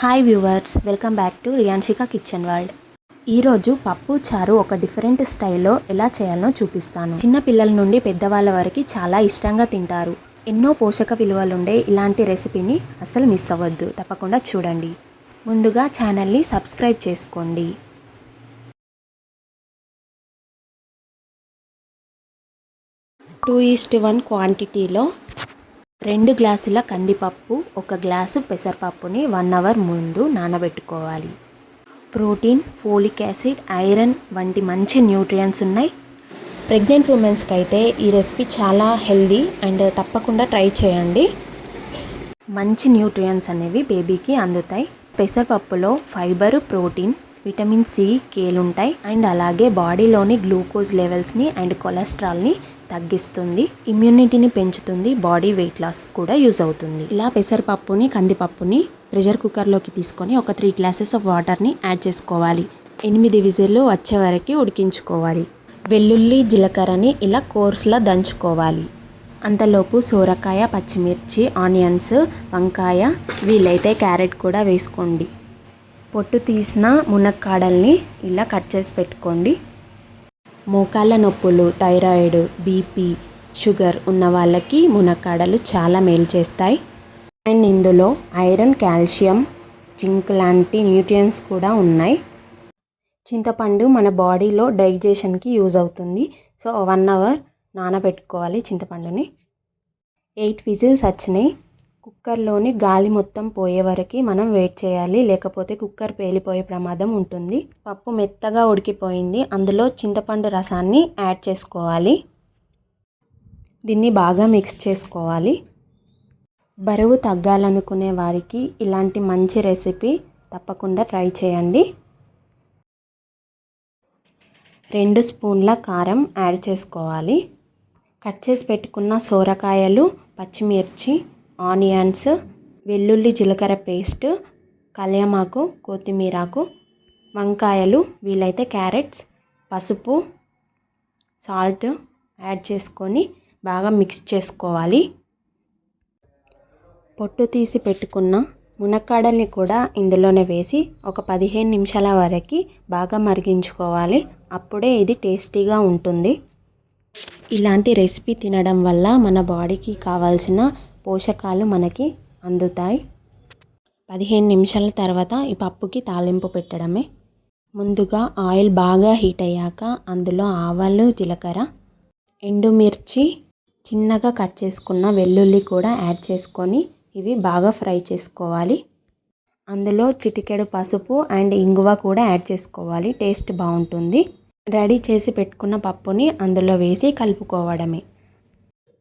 Hi viewers welcome back to Riyanshika kitchen world. ఈరోజు పప్పు చారు ఒక డిఫరెంట్ స్టైల్లో ఎలా చేయాలో చూపిస్తాను. చిన్న పిల్లల నుండి పెద్దవాళ్ళ వరకు చాలా ఇష్టంగా తింటారు. ఎన్నో పోషక విలువలుండే ఇలాంటి రెసిపీని అసలు మిస్ అవ్వద్దు. తప్పకుండా చూడండి. ముందుగా ఛానల్ని సబ్స్క్రైబ్ చేసుకోండి. టూ ఈస్ట్ వన్ క్వాంటిటీలో రెండు గ్లాసుల కందిపప్పు ఒక గ్లాసు పెసరపప్పుని వన్ అవర్ ముందు నానబెట్టుకోవాలి. ప్రోటీన్ ఫోలిక్ యాసిడ్ ఐరన్ వంటి మంచి న్యూట్రియంట్స్ ఉన్నాయి. ప్రెగ్నెంట్ ఉమెన్స్కి అయితే ఈ రెసిపీ చాలా హెల్దీ అండ్ తప్పకుండా ట్రై చేయండి. మంచి న్యూట్రియంట్స్ అనేవి బేబీకి అందుతాయి. పెసరపప్పులో ఫైబర్ ప్రోటీన్ విటమిన్ సి కేలు ఉంటాయి అండ్ అలాగే బాడీలోని గ్లూకోజ్ లెవెల్స్ని అండ్ కొలెస్ట్రాల్ని తగ్గిస్తుంది ఇమ్యూనిటీని పెంచుతుంది బాడీ వెయిట్ లాస్ కూడా యూజ్ అవుతుంది. ఇలా పెసరపప్పుని కందిపప్పుని ప్రెషర్ కుక్కర్లోకి తీసుకొని ఒక త్రీ గ్లాసెస్ ఆఫ్ వాటర్ని యాడ్ చేసుకోవాలి. ఎనిమిది విజిల్లు వచ్చే వరకు ఉడికించుకోవాలి. వెల్లుల్లి జీలకర్రని ఇలా కోర్స్లో దంచుకోవాలి. అంతలోపు సోరకాయ పచ్చిమిర్చి ఆనియన్స్ వంకాయ వీలైతే క్యారెట్ కూడా వేసుకోండి. పొట్టు తీసిన మునక్కాడల్ని ఇలా కట్ చేసి పెట్టుకోండి. మోకాళ్ళ నొప్పులు థైరాయిడ్ బీపీ షుగర్ ఉన్న వాళ్ళకి మునక్కాడలు చాలా మేలు చేస్తాయి. అండ్ ఇందులో ఐరన్ కాల్షియం జింక్ లాంటి న్యూట్రియన్స్ కూడా ఉన్నాయి. చింతపండు మన బాడీలో డైజెషన్కి యూజ్ అవుతుంది. సో వన్ అవర్ నానబెట్టుకోవాలి చింతపండుని. ఎయిట్ విజిల్స్ వచ్చినాయి. కుక్కర్లోని గాలి మొత్తం పోయే వరకు మనం వెయిట్ చేయాలి. లేకపోతే కుక్కర్ పేలిపోయే ప్రమాదం ఉంటుంది. పప్పు మెత్తగా ఉడికిపోయింది. అందులో చింతపండు రసాన్ని యాడ్ చేసుకోవాలి. దీన్ని బాగా మిక్స్ చేసుకోవాలి. బరువు తగ్గాలనుకునే వారికి ఇలాంటి మంచి రెసిపీ తప్పకుండా ట్రై చేయండి. రెండు స్పూన్ల కారం యాడ్ చేసుకోవాలి. కట్ చేసి పెట్టుకున్న సోరకాయలు పచ్చిమిర్చి ఆనియన్స్ వెల్లుల్లి జీలకర్ర పేస్ట్ కళ్యామాకు కొత్తిమీరాకు వంకాయలు వీలైతే క్యారెట్స్ పసుపు సాల్ట్ యాడ్ చేసుకొని బాగా మిక్స్ చేసుకోవాలి. పొట్టు తీసి పెట్టుకున్న మునక్కాడల్ని కూడా ఇందులోనే వేసి ఒక పదిహేను నిమిషాల వరకు బాగా మరిగించుకోవాలి. అప్పుడే ఇది టేస్టీగా ఉంటుంది. ఇలాంటి రెసిపీ తినడం వల్ల మన బాడీకి కావాల్సిన పోషకాలు మనకి అందుతాయి. పదిహేను నిమిషాల తర్వాత ఈ పప్పుకి తాలింపు పెట్టడమే. ముందుగా ఆయిల్ బాగా హీట్ అయ్యాక అందులో ఆవాలు జీలకర్ర ఎండుమిర్చి చిన్నగా కట్ చేసుకున్న వెల్లుల్లి కూడా యాడ్ చేసుకొని ఇవి బాగా ఫ్రై చేసుకోవాలి. అందులో చిటికెడు పసుపు అండ్ ఇంగువ కూడా యాడ్ చేసుకోవాలి. టేస్ట్ బాగుంటుంది. రెడీ చేసి పెట్టుకున్న పప్పుని అందులో వేసి కలుపుకోవడమే.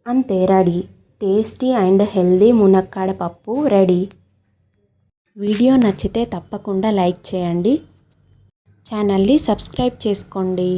అంతే రెడీ. టేస్టీ అండ్ హెల్దీ మునక్కాడ పప్పు రెడీ. వీడియో నచ్చితే తప్పకుండా లైక్ చేయండి. ఛానల్ని సబ్స్క్రైబ్ చేసుకోండి.